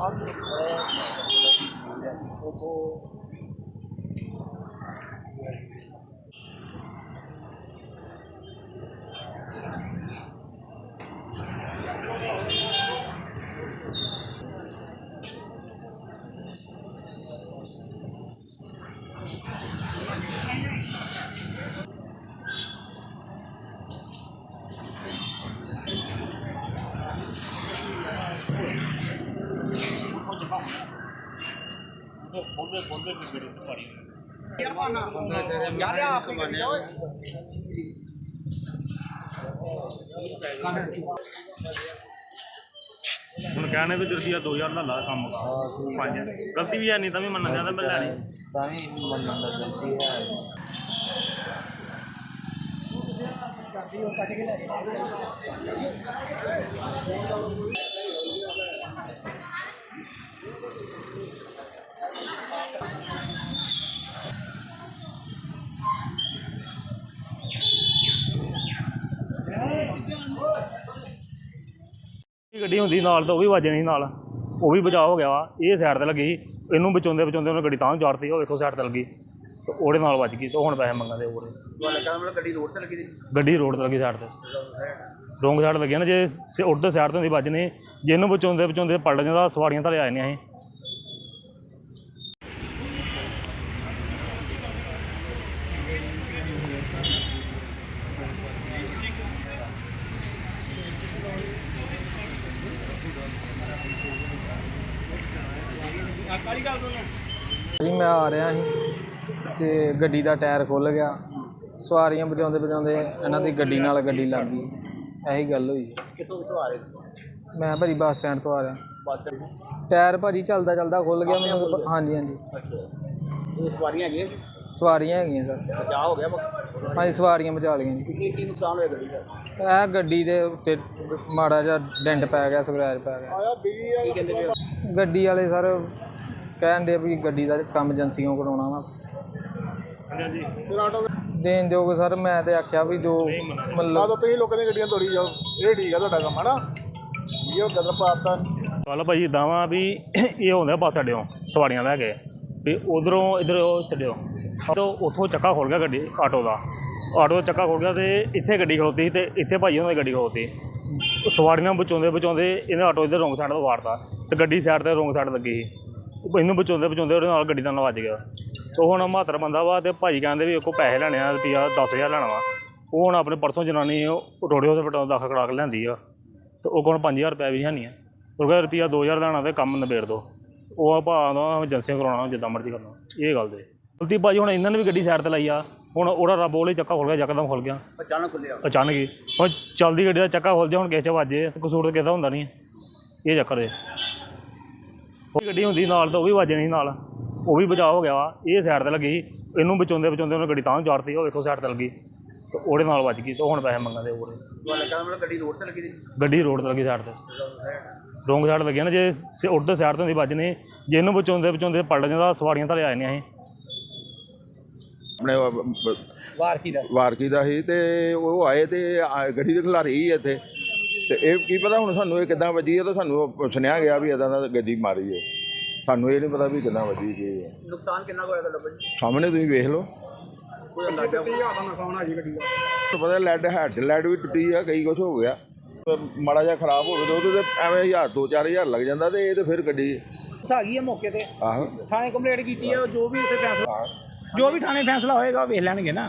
Oke, saya. ਹੁਣ ਕਹਿਣੇ ਵੀ ਰੁਪਿਆ 2000 ਦਾ ਲਾ ਕੰਮ ਪੰਜ ਗਲਤੀ ਵੀ ਹੈ ਨਹੀਂ ਤਾਂ ਵੀ ਮੰਨਣ ਜਾਂਦਾ ਮੈਂ ਲੈਣੀ ਤਾਂ ਵੀ ਮੰਨਣ ਦਾ ਗਲਤੀ ਹੈ। ਗੱਡੀ ਹੁੰਦੀ ਨਾਲ ਤਾਂ ਉਹ ਵੀ ਵੱਜਣੀ ਸੀ ਨਾਲ। ਉਹ ਵੀ ਬਚਾਅ ਹੋ ਗਿਆ ਵਾ। ਇਹ ਸਾਈਡ ਤੇ ਲੱਗੀ ਸੀ। ਇਹਨੂੰ ਬਚਾਉਂਦੇ ਬਚਾਉਂਦੇ ਉਹਨੇ ਗੱਡੀ ਤਾਂ ਚਾੜਤੀ ਉਹ ਵੇਖੋ ਸਾਈਡ ਤੇ ਲੱਗੀ। ਤੇ ਉਹਦੇ ਨਾਲ ਵੱਜ ਗਈ ਤੇ ਹੁਣ ਪੈਸੇ ਮੰਗਦੇ ਉਹਦੇ। ਤੁਹਾਨੂੰ ਲੱਗਾ ਮਤਲਬ ਗੱਡੀ ਰੋਡ ਤੇ ਲੱਗੀ ਸੀ? ਗੱਡੀ ਰੋਡ ਤੇ ਲੱਗੀ ਸਾਈਡ ਤੇ। ਰੋਂਗ ਸਾਈਡ ਲੱਗੀ ਨਾ ਜੇ ਸ- ਉੱਧਰ ਸਾਈਡ ਤੋਂ ਹੁੰਦੀ ਵੱਜਣੀ ਜੇ ਇਹਨੂੰ ਬਚਾਉਂਦੇ ਬਚਾਉਂਦੇ ਪਲਟ ਜਾਂਦਾ ਸਵਾਰੀਆਂ ਥੱਲੇ ਆ ਜਾਂਦੀਆਂ ਸੀ। ਜੀ ਮੈਂ ਆ ਰਿਹਾ ਸੀ ਤੇ ਗੱਡੀ ਦਾ ਟਾਇਰ ਖੁੱਲ ਗਿਆ। ਸਵਾਰੀਆਂ ਬਚਾਉਂਦੇ ਬਚਾਉਂਦੇ ਇਹਨਾਂ ਦੀ ਗੱਡੀ ਨਾਲ ਗੱਡੀ ਲੱਗ ਗਈ। ਇਹੀ ਗੱਲ ਹੋਈ। ਕਿੱਥੋਂ ਕਿੱਥੋਂ ਆ ਰਹੇ ਸੀ? ਮੈਂ ਭਾਜੀ ਬੱਸ ਸਟੈਂਡ ਤੋਂ ਆ ਰਿਹਾ। ਬੱਸ ਸਟੈਂਡ ਟਾਇਰ ਭਾਜੀ ਚੱਲਦਾ ਚੱਲਦਾ ਖੁੱਲ ਗਿਆ ਮੈਨੂੰ ਹਾਂਜੀ ਹਾਂਜੀ। ਅੱਛਾ। ਇਹ ਸਵਾਰੀਆਂ ਹੈਗੀਆਂ ਸੀ? ਸਵਾਰੀਆਂ ਹੈਗੀਆਂ ਸਰ। ਬਚਾਅ ਹੋ ਗਿਆ। ਹਾਂਜੀ ਸਵਾਰੀਆਂ ਬਚਾ ਲਈਆਂ ਜੀ। ਕੀ ਕੀ ਨੁਕਸਾਨ ਹੋਇਆ ਗੱਡੀ ਦਾ? ਇਹ ਗੱਡੀ ਦੇ ਉੱਤੇ ਮਾੜਾ ਜਿਹਾ ਡੈਂਟ ਪੈ ਗਿਆ ਸਕ੍ਰੈਚ ਪੈ ਗਿਆ? ਗੱਡੀ ਵਾਲੇ ਸਰ ਕਹਿਣ ਦੇ ਵੀ ਗੱਡੀ ਦਾ ਕੰਮ ਏਜੰਸੀਆਂ ਕਰਾਉਣਾ ਵਾ। ਹਾਂਜੀ ਫਿਰ ਆਟੋ ਦੇਣ ਦਿਓਗੇ ਸਰ ਮੈਂ ਤੇ ਆਖਿਆ ਵੀ ਜੋ ਮਤਲਬ ਤੁਸੀਂ ਲੋਕਾਂ ਦੀਆਂ ਗੱਡੀਆਂ ਤੋੜੀ ਜਾਓ। ਇਹ ਠੀਕ ਆ ਤੁਹਾਡਾ ਕੰਮ ਹਨਾ? ਇਹ ਗਦਰ ਪਾਤਾ ਚੱਲ ਭਾਈ ਇਦਾਂ ਵਾ ਵੀ ਇਹ ਹੁੰਦਾ ਬੱਸ ਅੱਡਿਓ ਸਵਾਰੀਆਂ ਲੈ ਕੇ। ਵੀ ਉਧਰੋਂ ਇਧਰ ਉਹ ਛੱਡਿਓ। ਤੋਂ ਉੱਥੋਂ ਚੱਕਾ ਖੋਲ ਗਿਆ ਗੱਡੀ ਆਟੋ ਦਾ। ਆਟੋ ਦਾ ਚੱਕਾ ਖੋਲ ਗਿਆ ਤੇ ਇੱਥੇ ਗੱਡੀ ਖਲੋਤੀ ਸੀ ਤੇ ਇੱਥੇ ਭਾਈ ਉਹਨਾਂ ਦੀ ਗੱਡੀ ਖਲੋਤੀ। ਉਹ ਸਵਾਰੀਆਂ ਬਚਾਉਂਦੇ ਬਚਾਉਂਦੇ ਇਹਨੇ ਆਟੋ ਇਧਰ ਰੋਂਗ ਸਾਈਡ ਤੋਂ ਵਾਰਤਾ ਤੇ ਗੱਡੀ ਸਾਈਡ ਤੇ ਰੋਂਗ ਸਾਈਡ ਲੱਗੀ। ਸੀ ਉਹ ਇਹਨੂੰ ਬਚਾਉਂਦੇ ਬਚਾਉਂਦੇ ਉਹਦੇ ਨਾਲ ਗੱਡੀ ਦਾ ਨਾਲ ਵੱਜ ਗਿਆ। ਤੇ ਹੁਣ ਮਾਤਰ ਬੰਦਾ ਵਾ ਤੇ ਭਾਈ ਕਹਿੰਦੇ ਵੀ ਕੋ ਪੈਸੇ ਲੈਣੇ ਆ ਰੁਪਿਆ 10000 ਲੈਣਾ ਵਾ। ਉਹ ਹੁਣ ਆਪਣੇ ਪਰਸੋਂ ਜਨਾਨੀ ਉਹ ਰੋੜੇ ਹਸਪਤਾਲ ਦਾਖਲ ਕਰਾ ਕੇ ਲਿਆਂਦੀ ਆ। ਤੇ ਉਹ ਕੋਲ 5000 ਰੁਪਏ ਵੀ ਹੈ ਨਹੀਂ ਆ। ਉਹ ਕਹਿੰਦਾ ਰੁਪਿਆ 2000 ਦੇਣਾ ਤੇ ਕੰਮ ਨਿਬੇੜ ਦੋ। ਉਹ ਆ ਭਾਅ ਦਾ ਏਜੰਸੀਆਂ ਕਰਾਉਣਾ ਜਿੱਦਾਂ ਮਰਜ਼ੀ ਕਰਨਾ। ਇਹ ਗੱਲ ਦੇ ਗਲਤੀ ਭਾਜੀ ਹੁਣ ਇਹਨਾਂ ਨੇ ਵੀ ਗੱਡੀ ਸਾਈਡ ਤੇ ਲਾਈ ਆ। ਹੁਣ ਉਹਦਾ ਰੱਬ ਉਹਲੇ ਚੱਕਾ ਖੁੱਲ ਗਿਆ ਯਕਦਮ ਖੁੱਲ ਗਿਆ। ਅਚਾਨਕ ਖੁੱਲਿਆ। ਅਚਾਨਕ ਹੀ। ਹੁਣ ਚੱਲਦੀ ਗੱਡੀ ਦਾ ਚੱਕਾ ਖੁੱਲ ਜਾ ਹੁਣ ਕਿਸੇ ਚ ਵੱਜੇ ਕਸੂਰ ਤਾਂ ਕਿਸੇ ਦਾ ਹੁੰਦਾ ਨਹੀਂ ਇਹ ਚੱਕਰ ਹੈ ਉਹ ਗੱਡੀ ਹੁੰਦੀ ਨਾਲ ਤਾਂ ਉਹ ਵੀ ਵੱਜਣੀ ਸੀ ਨਾਲ। ਉਹ ਵੀ ਬਚਾਅ ਹੋ ਗਿਆ ਵਾ। ਇਹ ਸਾਈਡ ਤੇ ਲੱਗੀ। ਇਹਨੂੰ ਬਚਾਉਂਦੇ ਬਚਾਉਂਦੇ ਉਹਨੇ ਗੱਡੀ ਤਾਂ ਚਾੜਤੀ ਉਹ ਵੇਖੋ ਸਾਈਡ ਤੇ ਲੱਗੀ। ਤੇ ਉਹਦੇ ਨਾਲ ਵੱਜ ਗਈ ਤੇ ਹੁਣ ਪੈਸੇ ਮੰਗਦੇ ਮਤਲਬ ਗੱਡੀ ਰੋਡ ਤੇ ਲੱਗੀ ਸੀ? ਗੱਡੀ ਰੋਡ ਤੇ ਲੱਗੀ ਸਾਈਡ ਤੇ। ਰੋਂਗ ਸਾਈਡ ਲੱਗੀ ਨਾ ਜੇ ਉੱਧਰ ਸਾਈਡ ਤੋਂ ਵੱਜਣੀ ਜੇ ਇਹਨੂੰ ਬਚਾਉਂਦੇ ਬਚਾਉਂਦੇ ਪਲਟ ਜਾਂਦਾ ਸਵਾਰੀਆਂ ਥੱਲੇ ਆ ਜਾਂਦੀਆਂ ਸੀ। ਆਪਣੇ ਉਹ ਬ- ਵਾਰ ਕੀ ਦਾ। ਵਾਰਕੀ ਦਾ ਸੀ ਤੇ ਉਹ ਆਏ ਤੇ ਆ- ਗੱਡੀ ਦੇ ਖਿਲਾਰੀ ਇੱਥੇ। ਤੇ ਇਹ ਕੀ ਪਤਾ ਹੁਣ ਸਾਨੂੰ ਇਹ ਕਿੱਦਾਂ ਵੱਜੀ ਹੈ ਤਾਂ ਸਾਨੂੰ ਸੁਣਿਆ ਗਿਆ ਵੀ ਇਦਾਂ ਦਾ ਗੱਡੀ ਮਾਰੀ ਹੈ ਸਾਨੂੰ ਇਹ ਨਹੀਂ ਪਤਾ ਵੀ ਕਿੱਦਾਂ ਵੱਜੀ ਕੀ ਹੈ ਨੁਕਸਾਨ ਕਿੰਨਾ ਕੁ ਹੋਇਆ ਤੁਹਾਡਾ ਭਾਜੀ? ਸਾਹਮਣੇ ਤੁਸੀਂ ਵੇਖ ਲਓ। ਕੋਈ ਅੰਦਾਜ਼ਾ ਤੁਹਾਨੂੰ ਪਤਾ ਲੈਡ ਹੈਡ ਲੈਡ ਵੀ ਟੁੱਟੀ ਆ ਕਈ ਕੁਝ ਹੋ ਗਿਆ। ਤੇ ਮਾੜਾ ਜਿਹਾ ਖਰਾਬ ਹੋਵੇ ਤੇ ਉਹਦੇ ਤੇ ਐਵੇਂ ਹਜ਼ਾਰ ਦੋ ਚਾਰ ਹਜ਼ਾਰ ਲੱਗ ਜਾਂਦਾ ਤੇ ਇਹ ਤੇ ਫਿਰ ਗੱਡੀ ਆ ਗਈ ਹੈ ਮੌਕੇ ਤੇ। ਆਹੋ। ਥਾਣੇ ਕੰਪਲੇਂਟ ਕੀਤੀ ਹੈ ਜੋ ਵੀ ਉੱਥੇ ਫੈਸਲਾ ਜੋ ਵੀ ਥਾਣੇ ਫੈਸਲਾ ਹੋਏਗਾ ਉਹ ਵੇਖ ਲੈਣਗੇ ਨਾ।